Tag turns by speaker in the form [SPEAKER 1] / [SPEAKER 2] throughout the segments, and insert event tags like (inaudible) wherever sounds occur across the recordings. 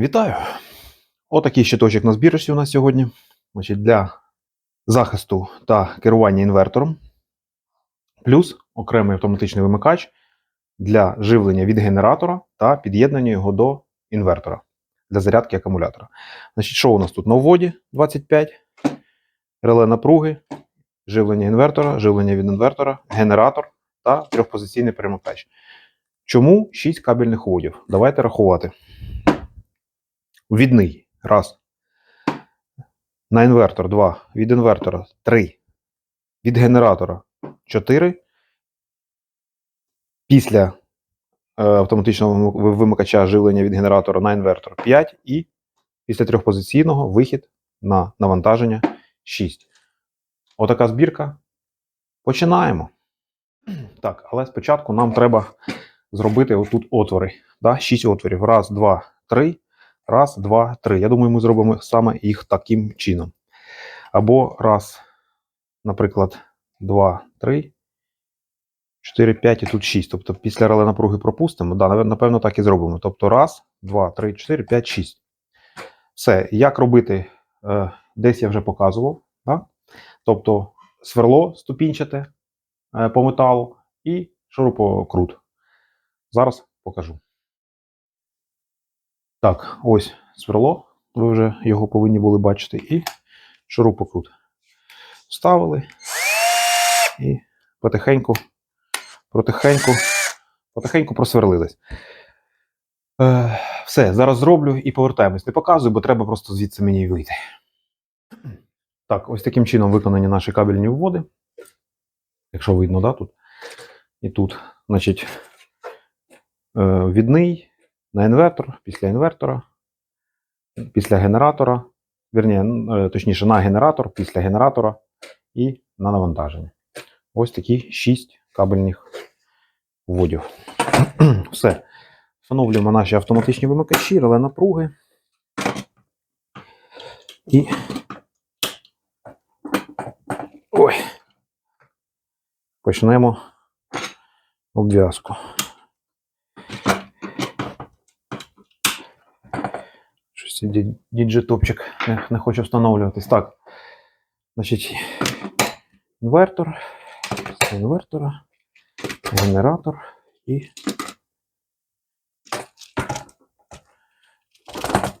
[SPEAKER 1] Вітаю! Отакий щиточок на збірочці у нас сьогодні. Значить, для захисту та керування інвертором. Плюс окремий автоматичний вимикач для живлення від генератора та під'єднання його до інвертора для зарядки акумулятора. Значить, що у нас тут? На вводі 25, реле напруги, живлення інвертора, живлення від інвертора, генератор та трьохпозиційний перемикач. Чому 6 кабельних вводів? Давайте рахувати. Відний. Раз. На інвертор 2. Від інвертора 3. Від генератора 4. Після е, автоматичного вимикача живлення від генератора на інвертор 5. І після трьохпозиційного вихід на навантаження 6. Отака збірка. Починаємо. Так, але спочатку нам треба зробити отут отвори. Да? 6 отворів. Раз, два, три. Раз, два, три. Я думаю, ми зробимо саме їх таким чином. Або раз, наприклад, два, три, чотири, п'ять і тут шість. Тобто після реле напруги пропустимо. Да, напевно, так і зробимо. Тобто раз, два, три, чотири, п'ять, шість. Все. Як робити, е, десь я вже показував. Так? Тобто сверло ступінчате е, по металу і шурупокрут. Зараз покажу. Так, ось сверло. Ви вже його повинні були бачити. І шурупокрут. Вставили. І потихеньку, потихеньку, потихеньку просверлились. Е, все, зараз зроблю і повертаємось. Не показую, бо треба просто звідси мені вийти. Так, ось таким чином виконані наші кабельні вводи. Якщо видно, да, тут. І тут, значить, е, відний на інвертор, після інвертора, після генератора, вірні, е, точніше, на генератор, після генератора і на навантаження. Ось такі 6 кабельних вводів. (clears throat) Все. Встановлюємо наші автоматичні вимикачі, реле напруги. І. Ой. Почнемо обв'язку. Щось діджитопчик не, не хоче встановлюватись. Так. Значить, інвертор, з інвертора, генератор і.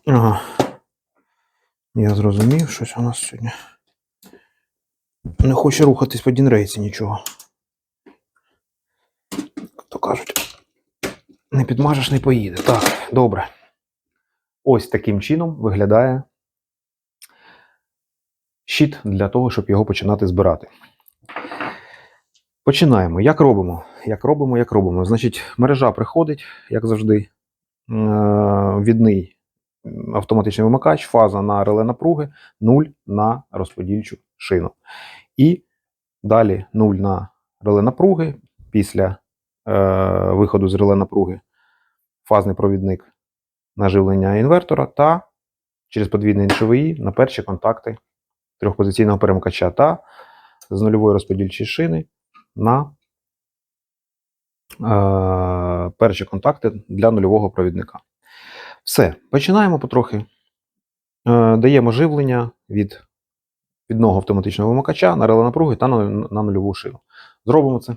[SPEAKER 1] Ага. Я зрозумів, щось у нас сьогодні. Не хоче рухатись по дінрейці нічого. То кажуть, не підмажеш, не поїде. Так, добре. Ось таким чином виглядає щит для того, щоб його починати збирати. Починаємо. Як робимо? Як робимо, як робимо. Значить, мережа приходить, як завжди, е, відний автоматичний вимикач, фаза на реле напруги, 0 на розподільчу шину. І далі 0 на реле напруги. Після е, виходу з реле напруги фазний провідник на живлення інвертора та через подвійний НШВІ на перші контакти трьохпозиційного перемикача та з нульової розподільчої шини на е, перші контакти для нульового провідника. Все, починаємо потрохи. Е, даємо живлення від відного автоматичного вимикача на реле напруги та на, на нульову шину. Зробимо це.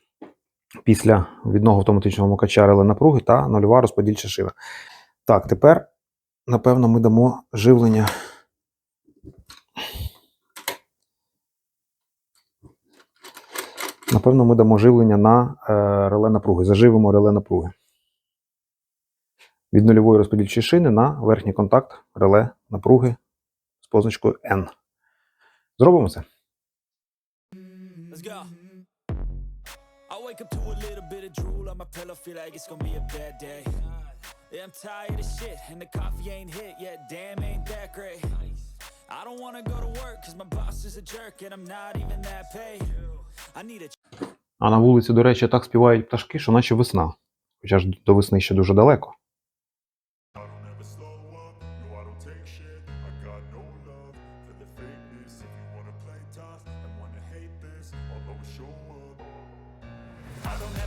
[SPEAKER 1] Після відного автоматичного вимикача реле напруги та нульова розподільча шина. Так, тепер, напевно, ми дамо живлення. Напевно, ми дамо живлення на е, реле напруги. Заживимо реле напруги. Від нульової розподільчої шини на верхній контакт реле напруги з позначкою N. Зробимо це.
[SPEAKER 2] Let's go. Wake up to a little bit of drool on my pillow, feel like it's gonna be a bad day. Yeah, I'm tired of shit, and the coffee ain't hit yet. Damn, ain't that great. I don't wanna go to work, cause my boss is a jerk, and I'm not even that paid. I need a
[SPEAKER 1] А на вулиці, до речі, так співають пташки, що наче весна. Хоча ж до весни ще дуже далеко.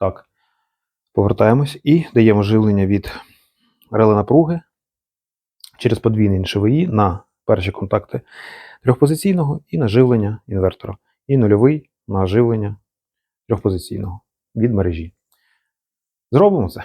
[SPEAKER 1] Так. Повертаємось і даємо живлення від реле напруги через подвійний НШВІ на перші контакти трьохпозиційного і на живлення інвертора. І нульовий на живлення трьохпозиційного від мережі. Зробимо це.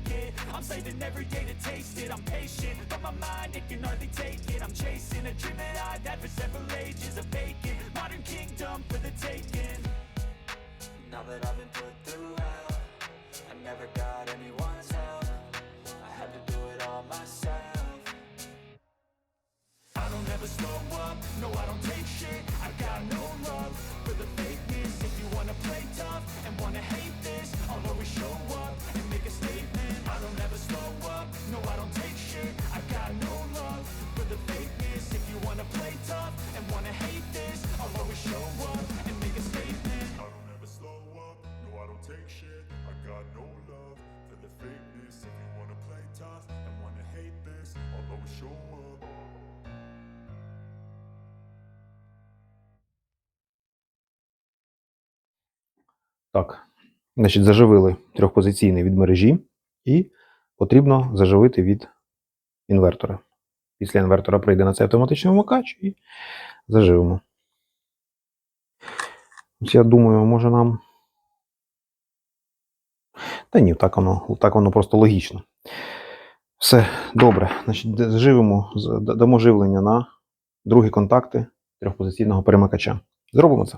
[SPEAKER 2] I'm saving every day to taste it. I'm patient, but my mind, it can hardly take it. I'm chasing a dream that I've had for several ages of vacant. Modern kingdom for the taking. Now that I've been put through hell, I never got anyone's help. I had to do it all myself. I don't ever slow up, no I don't take shit
[SPEAKER 1] Так. Значить, заживили трьохпозиційний від мережі і потрібно заживити від інвертора. Після інвертора прийде на цей автоматичний вмикач і заживимо. Ось я думаю, може нам. Та ні, так воно, так воно просто логічно. Все добре. Значить, д- заживемо, з- д- дамо живлення на другі контакти трьохпозиційного перемикача. Зробимо це.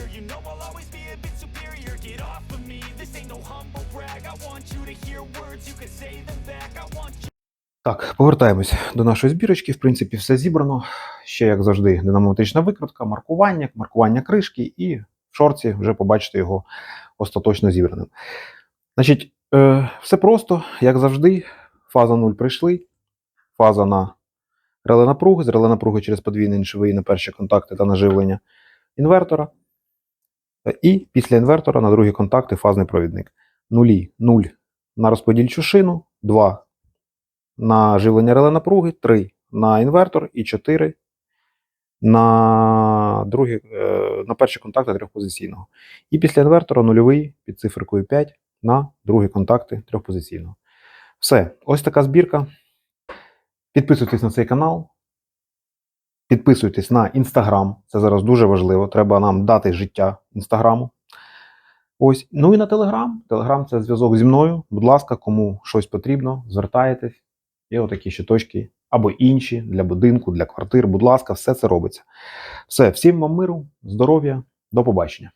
[SPEAKER 1] Так, повертаємось до нашої збірочки. В принципі, все зібрано. Ще, як завжди, динамометрична викрутка, маркування, маркування кришки, і в шорці вже побачите його остаточно зібраним. Значить, е, все просто, як завжди, фаза 0 прийшли, фаза на реле напруги, з реле напруги через подвійний нішовий на перші контакти та наживлення інвертора. І після інвертора на другі контакти фазний провідник. Нулі 0 на розподільчу шину, 2 на живлення реле напруги, 3 на інвертор і 4 на, другі, е, на перші контакти трьохпозиційного. І після інвертора нульовий під циферкою 5 на другі контакти трьохпозиційного. Все, ось така збірка. Підписуйтесь на цей канал. Підписуйтесь на інстаграм. Це зараз дуже важливо. Треба нам дати життя інстаграму. Ось. Ну і на Телеграм. Телеграм це зв'язок зі мною. Будь ласка, кому щось потрібно, звертаєтесь. Є отакі ще точки або інші для будинку, для квартир. Будь ласка, все це робиться. Все, всім вам миру, здоров'я, до побачення.